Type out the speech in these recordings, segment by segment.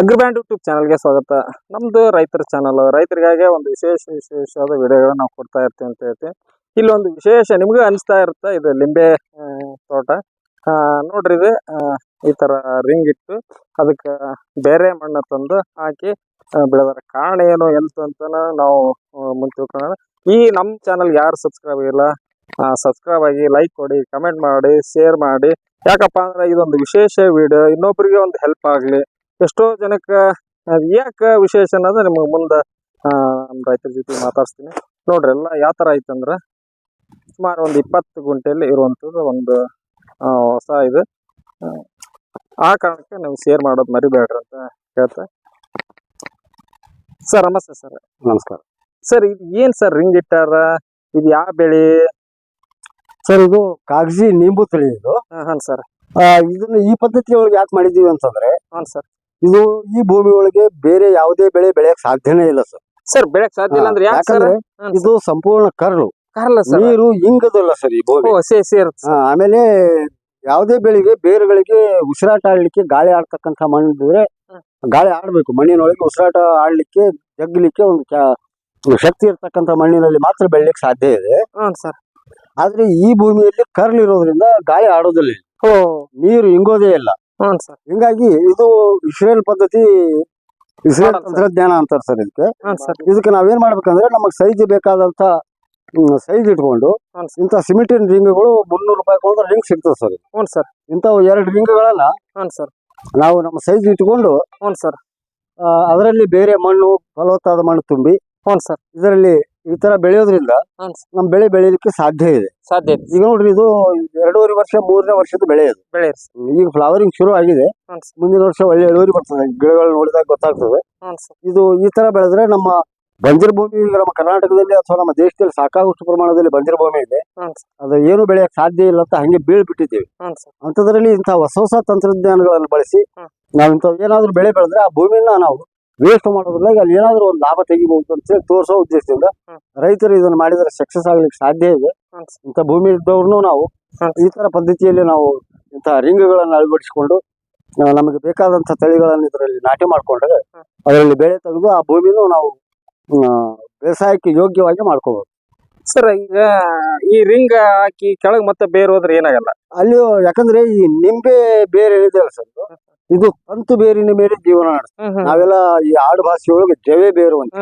ಅಗ್ರಿಬ್ಯಾಂಡ್ YouTube ಚಾನಲ್ಗೆ ಸ್ವಾಗತ. ನಮ್ದು ರೈತರ ಚಾನಲ್. ರೈತರಿಗಾಗಿ ಒಂದು ವಿಶೇಷ, ವಿಶೇಷವಾದ ವಿಡಿಯೋಗಳನ್ನ ನಾವು ಕೊಡ್ತಾ ಇರ್ತೀವಿ ಅಂತ ಹೇಳ್ತೀವಿ ಇಲ್ಲಿ ಒಂದು ವಿಶೇಷ ನಿಮಗೂ ಅನಿಸ್ತಾ ಇರುತ್ತೆ? ಇದು ಲಿಂಬೆ ತೋಟ. ನೋಡ್ರಿ ಇದು ಈ ತರ ರಿಂಗ್ ಇಟ್ಟು ಅದಕ್ಕೆ ಬೇರೆ ಮಣ್ಣು ತಂದು ಹಾಕಿ ಬೆಳೆದರ. ಕಾರಣ ಏನು, ಎಂತ ಅಂತ ನಾವು ಮುಂದೆ ಈ ನಮ್ಮ ಚಾನಲ್ ಯಾರು ಸಬ್ಸ್ಕ್ರೈಬ್ ಆಗಿಲ್ಲ ಸಬ್ಸ್ಕ್ರೈಬ್ ಆಗಿ ಲೈಕ್ ಕೊಡಿ, ಕಮೆಂಟ್ ಮಾಡಿ, ಶೇರ್ ಮಾಡಿ. ಯಾಕಪ್ಪ ಅಂದ್ರೆ ಇದೊಂದು ವಿಶೇಷ ವಿಡಿಯೋ. ಇನ್ನೊಬ್ಬರಿಗೆ ಒಂದು ಹೆಲ್ಪ್ ಆಗಲಿ. ಎಷ್ಟೋ ಜನಕ್ಕೆ ಯಾಕ ವಿಶೇಷ ಅನ್ನೋದು ನಿಮಗೆ ಮುಂದೆ ನಮ್ಮ ರೈತರ ಜೊತೆ ಮಾತಾಡ್ಸ್ತೀನಿ. ನೋಡ್ರಿ ಎಲ್ಲ ಯಾವ ಥರ ಐತಂದ್ರೆ ಸುಮಾರು ಒಂದು ಇಪ್ಪತ್ತು ಗುಂಟೆಯಲ್ಲಿ ಇರುವಂಥದ್ದು ಒಂದು ಆ, ಹೊಸ ಇದು. ಆ, ಕಾರಣಕ್ಕೆ ನೀವು ಶೇರ್ ಮಾಡೋದು ಮರಿಬೇಡ್ರಿ ಅಂತ ಹೇಳ್ತ. ಸರ್ ನಮಸ್ತೆ ಸರ್. ನಮಸ್ಕಾರ. ಸರ್ ಇದು ಏನು ಸರ್ ರಿಂಗ್ ಇಟ್ಟಾರ? ಇದು ಯಾವ ಬೆಳೆ? ಸರ್ ಇದು ಕಾಗಜಿ ನಿಂಬು ತಳಿ ಇದು. ಹಾಂ ಸರ್. ಇದನ್ನ ಈ ಪದ್ಧತಿ ಒಳಗೆ ಯಾಕೆ ಮಾಡಿದೀವಿ ಅಂತಂದ್ರೆ ಹಾಂ ಸರ್. ಇದು ಈ ಭೂಮಿ ಒಳಗೆ ಬೇರೆ ಯಾವುದೇ ಬೆಳೆ ಬೆಳೆಯಕ್ ಸಾಧ್ಯನೇ ಇಲ್ಲ ಸರ್. ಸರ್ ಬೆಳೆಯಕ್ ಸಾಧ್ಯ ಇಲ್ಲ ಅಂದ್ರೆ ಯಾಕೆ ಸರ್? ಯಾಕಂದ್ರೆ ಇದು ಸಂಪೂರ್ಣ ಕರ್ಲು. ಕಾರಲ್ಲ ಸರ್. ನೀರು ಇಂಗದಲ್ಲ ಸರ್ ಈ ಭೂಮಿ. ಓ ಸೇ ಸೇರುತ್ತೆ ಆಮೇಲೆ ಯಾವುದೇ ಬೆಳೆಗೆ ಬೇರುಗಳಿಗೆ ಉಸಿರಾಟ ಆಡ್ಲಿಕ್ಕೆ ಗಾಳಿ ಆಡ್ತಕ್ಕಂತ ಮಣ್ಣು ಇದ್ರೆ ಗಾಳಿ ಆಡ್ಬೇಕು. ಮಣ್ಣಿನೊಳಗೆ ಉಸಿರಾಟ ಆಡ್ಲಿಕ್ಕೆ ಜಗ್ಲಿಕ್ಕೆ ಒಂದು ಕ್ಯಾ- ಒಂದು ಶಕ್ತಿ ಇರ್ತಕ್ಕಂತ ಮಣ್ಣಿನಲ್ಲಿ ಮಾತ್ರ ಬೆಳಿಲಿಕ್ಕೆ ಸಾಧ್ಯ ಇದೆ. ಸರ್. ಆದ್ರೆ ಈ ಭೂಮಿಯಲ್ಲಿ ಕರ್ಲ್ ಇರೋದ್ರಿಂದ ಗಾಳಿ ಆಡೋದಿಲ್ಲ. ಇಲ್ಲಿ. ಓ. ನೀರು ಇಂಗೋದೇ ಇಲ್ಲ. ಹ್ಞೂ ಸರ್. ಹಿಂಗಾಗಿ ಇದು ಇಸ್ರೇಲ್ ಪದ್ಧತಿ ಇಸ್ರೇಲ್. ತಂತ್ರಜ್ಞಾನ ಅಂತಾರೆ ಸರ್ ಇದಕ್ಕೆ. ಇದಕ್ಕೆ ನಾವೇನ್ ಮಾಡ್ಬೇಕಂದ್ರೆ ನಮಗೆ ಸೈಜ್ ಬೇಕಾದಂತ ಸೈಜ್ ಇಟ್ಕೊಂಡು ಇಂತ ಸಿಮೆಂಟಿನ ರಿಂಗ್ಗಳು ಮುನ್ನೂರು ರೂಪಾಯಿ ಒಂದು ರಿಂಗ್ ಸಿಗ್ತದೆ ಸರ್ ಹ್ಞೂ ಸರ್. ಇಂಥವು ಎರಡು ರಿಂಗ್ಗಳನ್ನ ಹ್ಞೂ ಸರ್. ನಾವು ನಮ್ಮ ಸೈಜ್ ಇಟ್ಕೊಂಡು ಹ್ಞೂ ಸರ್. ಅದರಲ್ಲಿ ಬೇರೆ ಮಣ್ಣು ಫಲವತ್ತಾದ ಮಣ್ಣು ತುಂಬಿ ಹ್ಞೂ ಸರ್. ಇದರಲ್ಲಿ ಈ ತರ ಬೆಳೆಯೋದ್ರಿಂದ ನಮ್ ಸರ್ ಬೆಳೆ ಬೆಳೆಯಲಿಕ್ಕೆ ಸಾಧ್ಯ ಇದೆ. ಸಾಧ್ಯ ಇದೆ. ಈಗ ನೋಡ್ರಿ ಇದು ಎರಡೂವರೆ ವರ್ಷ ಮೂರನೇ ವರ್ಷದ ಬೆಳೆ ಇದು. ಬೆಳೆ ಈಗ ಫ್ಲವರಿಂಗ್ ಶುರು ಆಗಿದೆ. ಸರ್. ಮುಂದಿನ ವರ್ಷ ಒಳ್ಳೆ ಇಳುವರಿ ಬರ್ತದೆ. ಗಿಡಗಳು ನೋಡಿದಾಗ ಗೊತ್ತಾಗ್ತದೆ. ಸರ್. ಇದು ಈ ತರ ಬೆಳೆದ್ರೆ ನಮ್ಮ ಬಂಜರು ಭೂಮಿ ಈಗ ನಮ್ಮ ಕರ್ನಾಟಕದಲ್ಲಿ ಅಥವಾ ನಮ್ಮ ದೇಶದಲ್ಲಿ ಸಾಕಾಗುಷ್ಟು ಪ್ರಮಾಣದಲ್ಲಿ ಬಂಜರು ಭೂಮಿ ಇದೆ ಸರ್. ಅದು ಏನು ಬೆಳೆಯಕ್ಕೆ ಸಾಧ್ಯ ಇಲ್ಲ ಅಂತ ಹಂಗೆ ಬೀಳ್ಬಿಟ್ಟಿದ್ದೀವಿ. ಹ್ಞೂ ಸರ್. ಅಂಥದ್ರಲ್ಲಿ ಇಂಥ ಹೊಸ ಹೊಸ ತಂತ್ರಜ್ಞಾನಗಳನ್ನು ಬಳಸಿ ಹ್ಮ್. ನಾವು ಇಂಥ ಏನಾದ್ರೂ ಬೆಳೆ ಬೆಳೆದ್ರೆ ಆ ಭೂಮಿನ ನಾವು ವೇಸ್ಟ್ ಮಾಡೋದ್ರಲ್ಲ ಅಲ್ಲಿ ಏನಾದ್ರು ಒಂದು ಲಾಭ ತೆಗಿಬಹುದು ಅಂತ ಹೇಳಿ ತೋರಿಸೋ ಉದ್ದೇಶದಿಂದ ರೈತರು ಇದನ್ನ ಮಾಡಿದ್ರೆ ಸಕ್ಸಸ್ ಆಗ್ಲಿಕ್ಕೆ ಸಾಧ್ಯ ಇದೆ. ಇಂಥ ಭೂಮಿ ಇದ್ದವ್ರನ್ನು ನಾವು. ಈ ತರ ಪದ್ಧತಿಯಲ್ಲಿ ನಾವು ಇಂಥ ರಿಂಗ್ಗಳನ್ನು ಅಳವಡಿಸಿಕೊಂಡು ನಮಗೆ ಬೇಕಾದಂತ ತಳಿಗಳನ್ನು ಇದರಲ್ಲಿ ನಾಟಿ ಮಾಡ್ಕೊಂಡ್ರೆ ಅದರಲ್ಲಿ ಬೆಳೆ ತೆಗೆದು ಆ ಭೂಮಿನೂ ನಾವು ಬೇಸಾಯಕ್ಕೆ ಯೋಗ್ಯವಾಗಿ ಮಾಡ್ಕೋಬಹುದು ಸರ್ ಈಗ ಈ ರಿಂಗ್ ಹಾಕಿ ಕೆಳಗೆ ಮತ್ತೆ ಬೇರೆ ಹೋದ್ರೆ ಏನಾಗಲ್ಲ? ಅಲ್ಲಿ ಯಾಕಂದ್ರೆ ಈ ನಿಂಬೆ ಬೇರೆ ಏನಿದೆ ಸರ್ ಇದು ತಂತು ಬೇರಿನ ಮೇಲೆ ಜೀವನ ಹ್ಮ್ ನಾವೆಲ್ಲ ಈ ಆಡು ಭಾಷೆಯೊಳಗೆ ಜವೆ ಬೇರು ಅಂತ.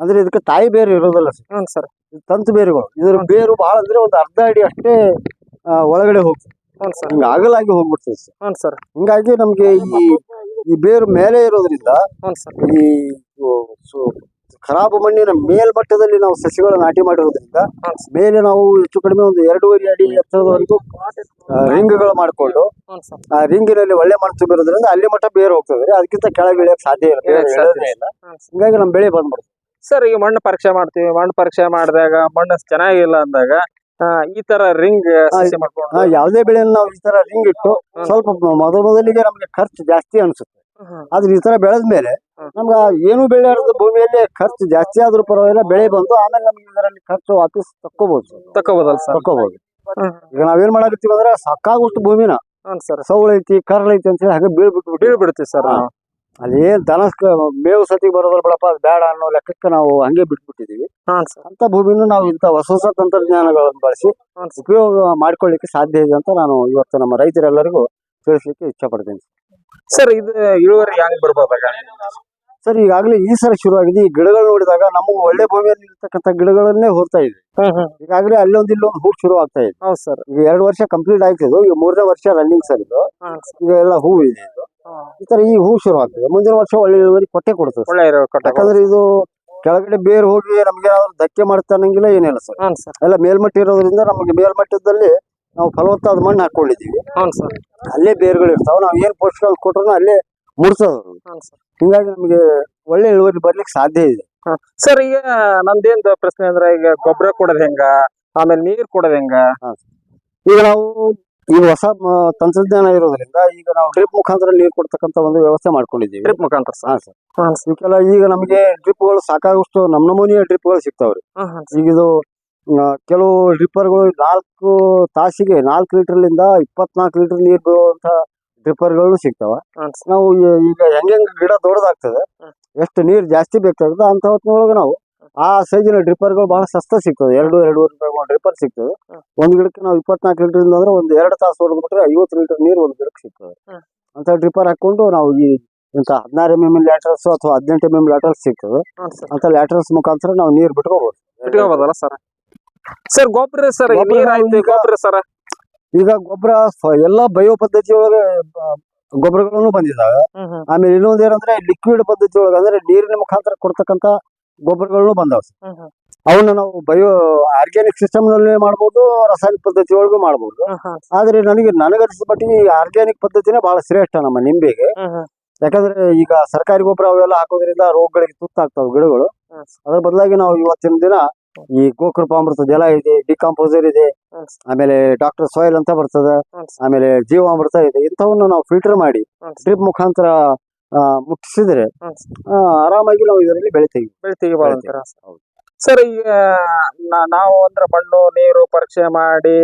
ಅಂದ್ರೆ ಇದಕ್ಕೆ ತಾಯಿ ಬೇರು ಇರೋದಿಲ್ಲ ಸರ್. ತಂತು ಬೇರುಗಳು. ಇದ್ರ ಬೇರು ಬಹಳ ಅಂದ್ರೆ ಒಂದು ಅರ್ಧ ಅಡಿ ಅಷ್ಟೇ ಒಳಗಡೆ ಹೋಗ್ತದೆ. ಹಿಂಗ ಅಗಲಾಗಿ ಹೋಗ್ಬಿಡ್ತದೆ ಸರ್. ಸರ್. ಹಿಂಗಾಗಿ ನಮ್ಗೆ ಈ ಈ ಬೇರು ಮೇಲೆ ಇರೋದ್ರಿಂದ ಈ ಖರಾಬು ಮಣ್ಣಿನ ಮೇಲ್ಮಟ್ಟದಲ್ಲಿ ನಾವು ಸಸಿಗಳ ನಾಟಿ ಮಾಡಿರೋದ್ರಿಂದ ಮೇಲೆ ನಾವು ಹೆಚ್ಚು ಕಡಿಮೆ ಒಂದು ಎರಡೂವರೆ ಅಡಿ ಎತ್ತರದವರೆಗೂ ರಿಂಗ್ಗಳು ಮಾಡಿಕೊಂಡು ಆ ರಿಂಗಿನಲ್ಲಿ ಒಳ್ಳೆ ಮಣ್ಣು ತುಂಬಿರೋದ್ರಿಂದ ಅಲ್ಲಿ ಮಟ್ಟ ಬೇರೆ ಹೋಗ್ತದೆ. ಅದಕ್ಕಿಂತ ಕೆಳಗೆ ಇಳಿಯಕ್ಕೆ ಸಾಧ್ಯ ಇಲ್ಲ ಬೇರು ಇಳಿಯೋದೇ ಹಿಂಗಾಗಿ ನಮ್ಮ ಬೆಳೆ ಬಂದ್ಬಿಡುತ್ತೆ. ಸರ್ ಈಗ ಮಣ್ಣು ಪರೀಕ್ಷೆ ಮಾಡ್ತೀವಿ. ಮಣ್ಣು ಪರೀಕ್ಷೆ ಮಾಡಿದಾಗ ಮಣ್ಣು ಚೆನ್ನಾಗಿಲ್ಲ ಅಂದಾಗ ಈ ತರ ರಿಂಗ್ ಯಾವುದೇ ಬೆಳೆಯನ್ನು ನಾವು ಈ ತರ ರಿಂಗ್ ಇಟ್ಟು. ಸ್ವಲ್ಪ ಮೊದಲ ಮೊದಲಿಗೆ ನಮಗೆ ಖರ್ಚು ಜಾಸ್ತಿ ಅನ್ಸುತ್ತೆ. ಆದ್ರೆ ಈ ತರ ಬೆಳೆದ ಮೇಲೆ. ನಮ್ಗೆ ಏನು ಬೆಳೆಯಾರದ ಭೂಮಿಯಲ್ಲಿ ಖರ್ಚು ಜಾಸ್ತಿ ಆದ್ರೂ ಪರವಾಗಿಲ್ಲ ಬೆಳೆ ಬಂದು ಆಮೇಲೆ ನಮ್ಗೆ ಇದರಲ್ಲಿ ಖರ್ಚು ವಾಪಸ್ ತಕ್ಕೋಬಹುದು ತಕ್ಕೋಬಹುದಲ್ಲ ಸರ್? ತಕ್ಕೋಬಹುದು. ಈಗ ನಾವೇನ್ ಮಾಡಕತ್ತೀವಿ ಅಂದ್ರೆ ಸಾಕಾಗುವಷ್ಟು ಭೂಮಿನ. ಸರ್. ಸೌಳ ಐತಿ ಕರ್ಲ ಐತಿ ಅಂತ ಹೇಳಿ ಹಾಗೆ ಬೀಳ್ಬಿಟ್ಟು ಬೀಳ್ಬಿಡ್ತೀವಿ ಸರ್. ಅಲ್ಲಿ ಏನ್ ದನ ಮೇವು ಸತಿ ಬರೋದ್ರ ಬಿಡಪ್ಪ ಅದು ಬೇಡ ಅನ್ನೋ ಲೆಕ್ಕಕ್ಕೆ ನಾವು ಹಂಗೆ ಬಿಟ್ಬಿಟ್ಟಿದೀವಿ ಅಂತ ಭೂಮಿನ ನಾವು ಇಂಥ ಹೊಸ ಹೊಸ ತಂತ್ರಜ್ಞಾನಗಳನ್ನು ಬಳಸಿ ಉಪಯೋಗ ಮಾಡ್ಕೊಳ್ಳಿಕ್ಕೆ ಸಾಧ್ಯ ಇದೆ ಅಂತ ನಾನು ಇವತ್ತು ನಮ್ಮ ರೈತರೆಲ್ಲರಿಗೂ ತಿಳಿಸ್ಲಿಕ್ಕೆ ಇಚ್ಛೆ ಪಡ್ತೀನಿ ಸರ್ ಇದು ಇಳುವರಿ ಹೆಂಗ್ ಬರ್ಬೋದಾಗ ಸರ್ ಈಗಾಗಲೇ ಈ ಸಲ ಆಗಿದೆ ಈ ಗಿಡಗಳು ನೋಡಿದಾಗ ನಮಗೆ ಒಳ್ಳೆ ಭೂಮಿಯಲ್ಲಿ ಇರ್ತಕ್ಕಂಥ ಗಿಡಗಳನ್ನೇ ಹೋಗ್ತಾ ಇದೆ. ಈಗಾಗಲೇ ಅಲ್ಲೊಂದು ಇಲ್ಲೊಂದು ಹೂ ಶುರು ಆಗ್ತಾ ಇದೆ. ಹೌದು ಸರ್. ಈಗ ಎರಡು ವರ್ಷ ಕಂಪ್ಲೀಟ್ ಆಯ್ತಿದ್ದು ಈಗ ಮೂರನೇ ವರ್ಷ ರನ್ನಿಂಗ್ ಸರ್ ಇದು. ಈಗ ಎಲ್ಲ ಹೂ ಇದೆ ಇದು. ಈ ತರ ಈ ಹೂ ಶುರು ಆಗ್ತದೆ ಮುಂದಿನ ವರ್ಷ ಒಳ್ಳೆ ಇಳುವರಿ ಕೊಟ್ಟೆ ಕೊಡ್ತದೆ. ಒಳ್ಳೆ ಯಾಕಂದ್ರೆ ಇದು ಕೆಳಗಡೆ ಬೇರು ಹೋಗಿ ನಮ್ಗೆ ಏನಾದ್ರು ಧಕ್ಕೆ ಮಾಡ್ತಾ ಅನ್ನಂಗಿಲ್ಲ ಏನಿಲ್ಲ ಸರ್. ಎಲ್ಲ ಮೇಲ್ಮಟ್ಟ ಇರೋದ್ರಿಂದ ನಮಗೆ ಮೇಲ್ಮಟ್ಟದಲ್ಲಿ ನಾವು ಫಲವತ್ತಾದ ಮಣ್ಣು ಸರ್. ಅಲ್ಲೇ ಬೇರುಗಳು ಇರ್ತಾವ ನಾವ್ ಏನ್ ಪೋಷಕಗಳು ಕೊಟ್ರು ಅಲ್ಲೇ ಮುಡ್ಸೋದು ಹಿಂಗಾಗಿ ನಮಗೆ ಒಳ್ಳೆ ಇಳುವರಿ ಬರ್ಲಿಕ್ಕೆ ಸಾಧ್ಯ ಇದೆ. ಸರ್ ಈಗ ನಮ್ದೇನ್ ಪ್ರಶ್ನೆ ಅಂದ್ರೆ ಈಗ ಗೊಬ್ಬರ ಕೊಡೋದ್ ಹೆಂಗ? ಆಮೇಲೆ ನೀರ್ ಕೊಡೋದ್ ಹೆಂಗ? ಈಗ ನಾವು ಈಗ ಹೊಸ ತಂತ್ರಜ್ಞಾನ ಇರೋದ್ರಿಂದ ಈಗ ನಾವು ಡ್ರಿಪ್ ಮುಖಾಂತರ ನೀರು ಕೊಡ್ತಕ್ಕಂತ ಒಂದು ವ್ಯವಸ್ಥೆ ಮಾಡ್ಕೊಂಡಿದ್ದೀವಿ. ಡ್ರಿಪ್ ಮುಖಾಂತರ ಹಾ ಸರ್. ಇವಕ್ಕೆಲ್ಲ ಈಗ ನಮಗೆ ಡ್ರಿಪ್ಗಳು ಸಾಕಾಗುವಷ್ಟು ನಮ್ ನಮೂನಿಯ ಡ್ರಿಪ್ಗಳು ಸಿಗ್ತಾವ್ರಿ. ಈಗ ಇದು ಕೆಲವು ಡ್ರಿಪ್ಪರ್ಗಳು ನಾಲ್ಕು ತಾಸಿಗೆ ನಾಲ್ಕು ಲೀಟರ್ಲಿಂದ ಇಪ್ಪತ್ನಾಲ್ಕು ಲೀಟರ್ ನೀರು ಬೀಳುವಂತ ಡ್ರಿಪ್ಪರ್ಗಳು ಸಿಗ್ತಾವ. ನಾವು ಈಗ ಹೆಂಗ್ ಗಿಡ ದೊಡ್ಡದಾಗ್ತದೆ ಎಷ್ಟು ನೀರ್ ಜಾಸ್ತಿ ಬೇಕಾಗ್ತದೆ ಅಂತ ಹೊತ್ತಿನೊಳಗೆ ನಾವು ಆ ಸೈಜಿನ ಡ್ರಿಪ್ಪರ್ಗಳು ಬಹಳ ಸಸ್ತ ಸಿಗ್ತದೆ ಎರಡು ಎರಡೂವರೆ ರೂಪಾಯಿ ಒಂದು ಡ್ರಿಪ್ಪರ್ ಸಿಗ್ತದೆ. ಒಂದು ಗಿಡಕ್ಕೆ ನಾವು ಇಪ್ಪತ್ನಾಲ್ಕು ಲೀಟರ್ ಅಂದ್ರೆ ಒಂದು ಎರಡು ತಾಸು ಹೊಡೆದ್ಬಿಟ್ರೆ ಐವತ್ತು ಲೀಟರ್ ನೀರು ಒಂದು ಗಿಡಕ್ಕೆ ಸಿಗ್ತದೆ. ಅಂತ ಡ್ರಿಪ್ಪರ್ ಹಾಕೊಂಡು ನಾವು ಈ ಇಂತ ಹದಿನಾರು ಎಂ ಎಂ ಲ್ಯಾಟ್ರಲ್ಸ್ ಅಥವಾ ಹದಿನೆಂಟು ಎಂ ಎಂ ಲ್ಯಾಟ್ರಲ್ಸ್ ಸಿಗ್ತದೆ. ಅಂತ ಲ್ಯಾಟ್ರಲ್ಸ್ ಮುಖಾಂತರ ನಾವು ನೀರು ಬಿಟ್ಕೋಬಹುದು ಬಿಟ್ಕೋಬಹುದಲ್ಲ ಸರ್? ಸರ್ ಗೊಬ್ಬರ ಸರ್ ಗೊಬ್ರ ನೀರ್ ಈಗ- ಗೊಬ್ಬರ ಸರ್? ಈಗ ಗೊಬ್ಬರ ಎಲ್ಲ ಬಯೋ ಪದ್ಧತಿ ಒಳಗೆ ಗೊಬ್ಬರಗಳನ್ನು ಬಂದಿದ್ದಾವೆ ಆಮೇಲೆ ಇನ್ನೊಂದ್ ಏನಂದ್ರೆ ಲಿಕ್ವಿಡ್ ಪದ್ಧತಿ ಒಳಗೆ ಅಂದ್ರೆ ನೀರಿನ ಮುಖಾಂತರ ಕೊಡ್ತಕ್ಕಂತ ಗೊಬ್ಬರಗಳನ್ನು ಬಂದಾವ ಅವನ್ನ ನಾವು ಬಯೋ ಆರ್ಗ್ಯಾನಿಕ್ ಸಿಸ್ಟಮ್ನಲ್ಲಿ ಮಾಡಬಹುದು ರಾಸಾಯನಿಕ ಪದ್ಧತಿ ಒಳಗೂ ಮಾಡಬಹುದು ಆದ್ರೆ ನನಗೆ ನನಗನ್ಸಿದ ಮಟ್ಟಿಗೆ ಆರ್ಗ್ಯಾನಿಕ್ ಪದ್ಧತಿನೇ ಬಹಳ ಶ್ರೇಷ್ಠ ನಮ್ಮ ನಿಂಬೆಗೆ. ಯಾಕಂದ್ರೆ ಈಗ ಸರ್ಕಾರಿ ಗೊಬ್ಬರ ಅವೆಲ್ಲ ಹಾಕೋದ್ರಿಂದ ರೋಗಗಳಿಗೆ ತುತ್ತಾಗ್ತಾವ ಗಿಡಗಳು. ಹ್ಮ್. ಅದ್ರ ಬದಲಾಗಿ ನಾವು ಇವತ್ತಿನ ದಿನ ಈ ಗೋಕೃಪಾಮೃತ ಜಲ ಇದೆ ಡಿಕಾಂಪೋಸರ್ ಇದೆ ಆಮೇಲೆ ಡಾಕ್ಟರ್ ಸಾಯಿಲ್ ಅಂತ ಬರ್ತದೆ ಹ್ಮ್. ಆಮೇಲೆ ಜೀವಾಮೃತ ಇದೆ ಇಂಥವನ್ನು ನಾವು ಫಿಲ್ಟರ್ ಮಾಡಿ ಹ್ಮ್. ಡ್ರಿಪ್ ಮುಖಾಂತರ ಮುಟ್ಟಿಸಿದ್ರೆ ಹ್ಮ್. ಆರಾಮಾಗಿ ನಾವು ಇದರಲ್ಲಿ ಬೆಳಿತೀವಿ ಬೆಳಿತೀವಿ. ಸರ್ ಈಗ ನಾವು ಅಂದ್ರೆ ಮಣ್ಣು ನೀರು ಪರೀಕ್ಷೆ ಮಾಡಿ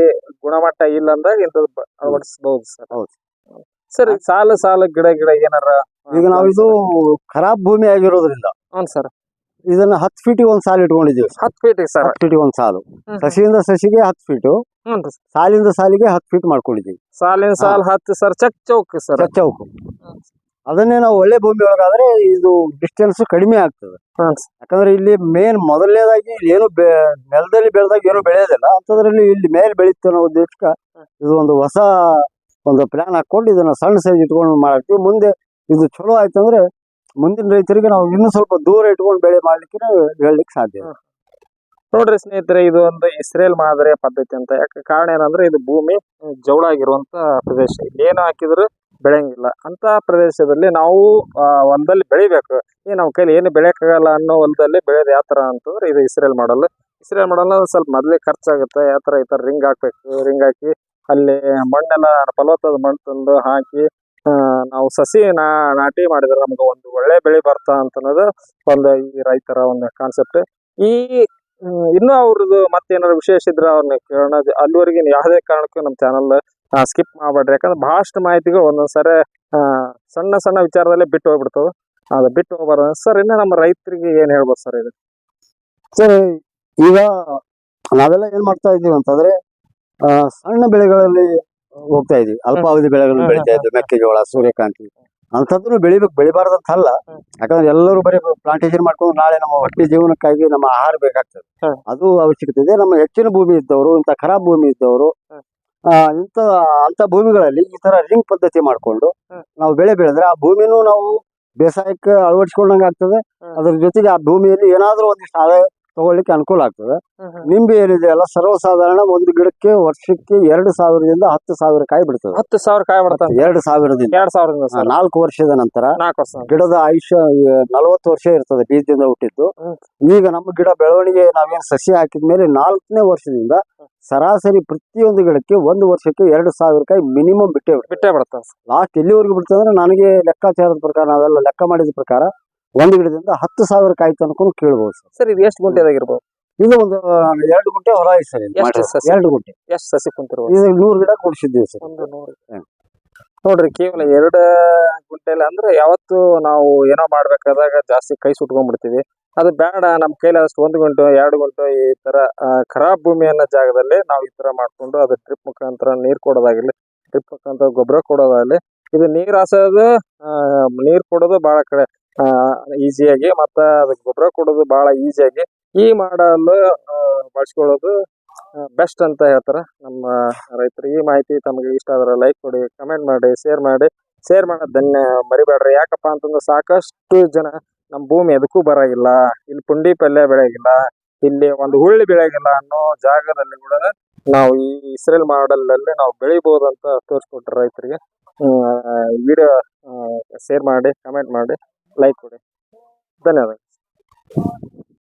ಗುಣಮಟ್ಟ ಇಲ್ಲ ಅಂದಾಗ ಇಂಥದ್ದು ಬ- ಅಳವಡಿಸಬಹುದು ಸರ್ ಹೌದು. ಸರ್ ಸಾಲ ಸಾಲು ಗಿಡ ಗಿಡ ಏನಾರ ಈಗ ನಾವು ಇದು ಖರಾಬ್ ಭೂಮಿ ಆಗಿರೋದ್ರಿಂದ ಹ್ಞೂ ಸರ್ ಇದನ್ನ ಹತ್ ಫೀಟ್ ಒಂದ್ ಸಾಲು ಇಟ್ಕೊಂಡಿದ್ದೀವಿ. ಹತ್ತು ಫೀಟ್ ಸರ್ ಹತ್ತು ಫೀಟಿಗೆ ಒಂದ್ ಸಾಲು. ಸಸಿಯಿಂದ ಸಸಿಗೆ ಹತ್ ಫೀಟು ಸಾಲಿಂದ ಸಾಲಿಗೆ ಹತ್ತು ಫೀಟ್ ಮಾಡ್ಕೊಂಡಿದ್ದೀವಿ. ಸಾಲಿನ ಸಾಲ ಹತ್ತು ಸರ್ ಚಕ್ ಚೌಕ್ ಸರ್. ಚೌಕ್ ಅದನ್ನೇ ನಾವು ಒಳ್ಳೆ ಭೂಮಿ ಒಳಗಾದ್ರೆ ಇದು ಡಿಸ್ಟೆನ್ಸ್ ಕಡಿಮೆ ಆಗ್ತದೆ. ಯಾಕಂದ್ರೆ ಇಲ್ಲಿ ಮೇನ್ ಮೊದಲನೇದಾಗಿ ಏನು ನೆಲದಲ್ಲಿ ಬೆಳೆದಾಗ ಏನು ಬೆಳೆಯೋದಿಲ್ಲ. ಅಂತದ್ರಲ್ಲಿ ಇಲ್ಲಿ ಮೇಲೆ ಬೆಳೀತು ಅನ್ನೋ ಉದ್ದೇಶಕ್ಕೆ ಇದು ಒಂದು ಹೊಸ ಒಂದು ಪ್ಲಾನ್ ಹಾಕೊಂಡು ಇದನ್ನ ಸಣ್ಣ ಸೈಜ್ ಇಟ್ಕೊಂಡು ಮಾಡ್ತೀವಿ. ಮುಂದೆ ಇದು ಚಲೋ ಆಯ್ತಂದ್ರೆ ಮುಂದಿನ ರೈತರಿಗೆ ನಾವು ಇನ್ನೂ ಸ್ವಲ್ಪ ದೂರ ಇಟ್ಕೊಂಡು ಬೆಳೆ ಮಾಡ್ಲಿಕ್ಕೆ ಹೇಳಲಿಕ್ಕೆ ಸಾಧ್ಯ. ನೋಡ್ರಿ ಸ್ನೇಹಿತರೆ, ಇದು ಒಂದು ಇಸ್ರೇಲ್ ಮಾದರಿಯ ಪದ್ಧತಿ ಅಂತ. ಯಾಕೆ ಕಾರಣ ಏನಂದ್ರೆ, ಇದು ಭೂಮಿ ಜವಳಾಗಿರುವಂತ ಪ್ರದೇಶ. ಏನು ಹಾಕಿದ್ರು ಬೆಳೆಯಂಗಿಲ್ಲ. ಅಂತ ಪ್ರದೇಶದಲ್ಲಿ ನಾವು ಒಂದಲ್ಲಿ ಬೆಳಿಬೇಕು. ಏ, ನಮ್ಮ ಕೈಲಿ ಏನು ಬೆಳೆಯಕ್ಕಾಗಲ್ಲ ಅನ್ನೋ ಹೊಲದಲ್ಲಿ ಬೆಳೆಯೋದು ಯಾವ ತರ ಅಂತಂದ್ರೆ, ಇದು ಇಸ್ರೇಲ್ ಮಾಡಲ್. ಇಸ್ರೇಲ್ ಮಾಡಲ್ ಸ್ವಲ್ಪ ಮೊದಲೇ ಖರ್ಚಾಗುತ್ತೆ. ಯಾವ ತರ ಈ ತರ ರಿಂಗ್ ಹಾಕ್ಬೇಕು. ರಿಂಗ್ ಹಾಕಿ ಅಲ್ಲಿ ಮಣ್ಣೆಲ್ಲ ಫಲವತ್ತಾದ ಮಣ್ಣು ತಂದು ಹಾಕಿ ನಾವು ಸಸಿ ನಾ, ನಾಟಿ ಮಾಡಿದ್ರೆ ನಮ್ಗೆ ಒಂದು ಒಳ್ಳೆ ಬೆಳೆ ಬರ್ತಾ ಅಂತ ಅನ್ನೋದು ಒಂದು ಈ ರೈತರ ಒಂದು ಕಾನ್ಸೆಪ್ಟ್ ಈ ಇನ್ನು ಅವ್ರದ್ದು ಮತ್ತೇನಾದ್ರು ವಿಶೇಷ ಇದ್ರೆ ಅವ್ರನ್ನ ಕೇಳೋಣ. ಅಲ್ಲಿವರೆಗೆ ಯಾವುದೇ ಕಾರಣಕ್ಕೂ ನಮ್ಮ ಚಾನಲ್ ಸ್ಕಿಪ್ ಮಾಡಬೇಡ್ರಿ. ಯಾಕಂದ್ರೆ ಬಹಳಷ್ಟು ಮಾಹಿತಿಗೂ ಒಂದೊಂದ್ಸರಿ ಸಣ್ಣ ಸಣ್ಣ ವಿಚಾರದಲ್ಲೇ ಬಿಟ್ಟು ಹೋಗ್ಬಿಡ್ತವೆ. ಅದು ಬಿಟ್ಟು ಹೋಗ್ಬಾರ್ದು ಸರ್, ಇನ್ನು ನಮ್ಮ ರೈತರಿಗೆ ಏನು ಹೇಳ್ಬೋದು ಸರ್ ಇದು? ಸರ್, ಈಗ ನಾವೆಲ್ಲ ಏನ್ ಮಾಡ್ತಾ ಇದ್ದೀವಿ ಅಂತಂದ್ರೆ ಸಣ್ಣ ಬೆಳೆಗಳಲ್ಲಿ ಹೋಗ್ತಾ ಇದೀವಿ ಅಲ್ಪಾವಧಿ ಬೆಳೆಗಳನ್ನು ಬೆಳಿತಾ ಇದ್ವಿ. ಮೆಕ್ಕೆಜೋಳ ಸೂರ್ಯಕಾಂತಿ. ಅಂಥದ್ದನ್ನು ಬೆಳಿಬೇಕು ಅಂತ ಅಲ್ಲ. ಹ್ಮ್. ಯಾಕಂದ್ರೆ ಎಲ್ಲರೂ ಬರೀ ಪ್ಲಾಂಟೇಶನ್ ಮಾಡ್ಕೊಂಡು ನಾಳೆ ನಮ್ಮ ಹೊಟ್ಟೆ ಜೀವನಕ್ಕಾಗಿ ನಮ್ಮ ಆಹಾರ ಬೇಕಾಗ್ತದೆ. ಅದು ಅವಶ್ಯಕತೆ ಇದೆ. ನಮ್ಮ ಹೆಚ್ಚಿನ ಭೂಮಿ ಇದ್ದವರು ಇಂಥ ಖರಾಬ್ ಭೂಮಿ ಇದ್ದವರು ಇಂಥ ಅಂತ ಭೂಮಿಗಳಲ್ಲಿ ಈ ತರ ರಿಂಗ್ ಪದ್ಧತಿ ಮಾಡ್ಕೊಂಡು ನಾವು ಬೆಳೆ ಬೆಳೆದ್ರೆ ಆ ಭೂಮಿನೂ ನಾವು ಬೇಸಾಯಕ್ಕೆ ಅಳವಡಿಸ್ಕೊಂಡಂಗೆ ಆಗ್ತದೆ. ಅದ್ರ ಜೊತೆಗೆ ಆ ಭೂಮಿಯಲ್ಲಿ ಏನಾದ್ರೂ ಒಂದಿಷ್ಟು ಆದಾಯ ತಗೊಳ್ಳಿಕ್ಕೆ ಅನುಕೂಲ ಆಗ್ತದೆ. ನಿಂಬೆ ಏನಿದೆ ಅಲ್ಲ ಸರ್ವಸಾಧಾರಣ ಒಂದು ಗಿಡಕ್ಕೆ ವರ್ಷಕ್ಕೆ ಎರಡು ಸಾವಿರದಿಂದ ಹತ್ತು ಸಾವಿರ ಕಾಯಿ ಬಿಡ್ತದೆ. ಹತ್ತು ಸಾವಿರ ಕಾಯಿ ಬಿಡ್ತದೆ. ಎರಡು ಸಾವಿರದಿಂದ. ಎರಡು ಸಾವಿರದಿಂದ ನಾಲ್ಕು ವರ್ಷದ ನಂತರ ನಾಲ್ಕು ವರ್ಷ. ಗಿಡದ ಆಯುಷ್ಯ ನಲವತ್ತು ವರ್ಷ ಇರ್ತದೆ ಬೀಜದಿಂದ ಹುಟ್ಟಿದ್ದು. ಈಗ ನಮ್ಮ ಗಿಡ ಬೆಳವಣಿಗೆ ನಾವೇನು ಸಸಿ ಹಾಕಿದ ಮೇಲೆ ನಾಲ್ಕನೇ ವರ್ಷದಿಂದ ಸರಾಸರಿ ಪ್ರತಿಯೊಂದು ಗಿಡಕ್ಕೆ ಒಂದು ವರ್ಷಕ್ಕೆ ಎರಡು ಸಾವಿರ ಕಾಯಿ ಮಿನಿಮಮ್ ಬಿಟ್ಟೆ ಬಿಡ್ತದೆ. ಬಿಟ್ಟೇ ಬಿಡ್ತಾನೆ ಲಾಸ್ಟ್ ಎಲ್ಲಿವರೆಗೂ ಬಿಡ್ತದೆ ಅಂದ್ರೆ ನನಗೆ ಲೆಕ್ಕಾಚಾರದ ಪ್ರಕಾರ ನಾವೆಲ್ಲ ಲೆಕ್ಕ ಮಾಡಿದ ಪ್ರಕಾರ ಒಂದು ಗಿಡದಿಂದ ಹತ್ತು ಸಾವಿರ ಕಾಯಿ ತನಕ ಕೇಳಬಹುದು ಸರ್. ಸರ್ ಇದು ಎಷ್ಟು ಗುಂಟೆದಾಗಿರ್ಬೋದು ಇದು ಒಂದು ಎರಡು ಗುಂಟೆ ಐತೆ ಸರ್ ಇಲ್ಲಿ ಎಷ್ಟು ಮಾಡಿರೋದು. ಸಸಿ? ಎರಡು ಗುಂಟೆ. ಎಷ್ಟು ಸಸಿ ಕುಂತಿರ್ಬೋದು? ಇದು ನೂರು ಗಿಡ ಕೊಡಿಸಿದ್ದೀವಿ ಸರ್. ಒಂದು ನೂರು. ಹ್ಮ್. ನೋಡ್ರಿ ಕೇವಲ ಎರಡು ಗುಂಟೆಲಿ ಅಂದ್ರೆ ಯಾವತ್ತು ನಾವು ಏನೋ ಮಾಡ್ಬೇಕಾದಾಗ ಜಾಸ್ತಿ ಕೈ ಸುಟ್ಕೊಂಡ್ಬಿಡ್ತೀವಿ. ಅದು ಬೇಡ ನಮ್ಮ ಕೈಲಿ ಅಷ್ಟು ಒಂದು ಗುಂಟು ಎರಡು ಗುಂಟು ಈ ತರ ಆ, ಖರಾಬ್ ಭೂಮಿ ಅನ್ನೋ ಜಾಗದಲ್ಲಿ ನಾವು ಈ ತರ ಮಾಡ್ಕೊಂಡು ಅದು ಟ್ರಿಪ್ ಮುಖಾಂತರ ನೀರ್ ಕೊಡೋದಾಗಿರ್ಲಿ ಟ್ರಿಪ್ ಮುಖಾಂತರ ಗೊಬ್ಬರ ಕೊಡೋದಾಗಲಿ ಇದು ನೀರ್ ಹಾಸೋದು ಆ, ನೀರ್ ಕೊಡೋದು ಬಹಳ ಕಡೆ. ಈಸಿಯಾಗಿ ಮತ್ತ ಅದಕ್ಕೆ ಗೊಬ್ಬರ ಕೊಡೋದು ಬಹಳ ಈಸಿಯಾಗಿ. ಈ ಮಾಡಲು ಬಳಸ್ಕೊಳ್ಳೋದು ಬೆಸ್ಟ್ ಅಂತ ಹೇಳ್ತಾರೆ ನಮ್ಮ ರೈತರು. ಈ ಮಾಹಿತಿ ತಮಗೆ ಇಷ್ಟ ಆದ್ರೆ ಲೈಕ್ ಕೊಡಿ ಕಮೆಂಟ್ ಮಾಡಿ ಶೇರ್ ಮಾಡಿ. ಶೇರ್ ಮಾಡೋದು ಧನ್ಯ. ಮರಿಬೇಡ್ರಿ. ಯಾಕಪ್ಪ ಅಂತಂದ್ರೆ ಸಾಕಷ್ಟು ಜನ ನಮ್ಮ ಭೂಮಿ ಎದಕ್ಕೂ ಬರಾಗಿಲ್ಲ. ಇಲ್ಲಿ ಪುಂಡಿ ಪಲ್ಯ ಬೆಳೆಯಾಗಿಲ್ಲ. ಇಲ್ಲಿ ಒಂದು ಹುಳ್ಳಿ ಬೆಳೆಯಾಗಿಲ್ಲ ಅನ್ನೋ ಜಾಗದಲ್ಲಿ ಕೂಡ ನಾವು ಈ ಇಸ್ರೇಲ್ ಮಾಡಲ್ ಅಲ್ಲಿ ನಾವು ಬೆಳಿಬಹುದು ಅಂತ ತೋರಿಸ್ಕೊಟ್ರೆ ರೈತರಿಗೆ. ವಿಡಿಯೋ ಶೇರ್ ಮಾಡಿ ಕಮೆಂಟ್ ಮಾಡಿ. ಲೈಕ್ ಕೊಡಿ. ಧನ್ಯವಾದ.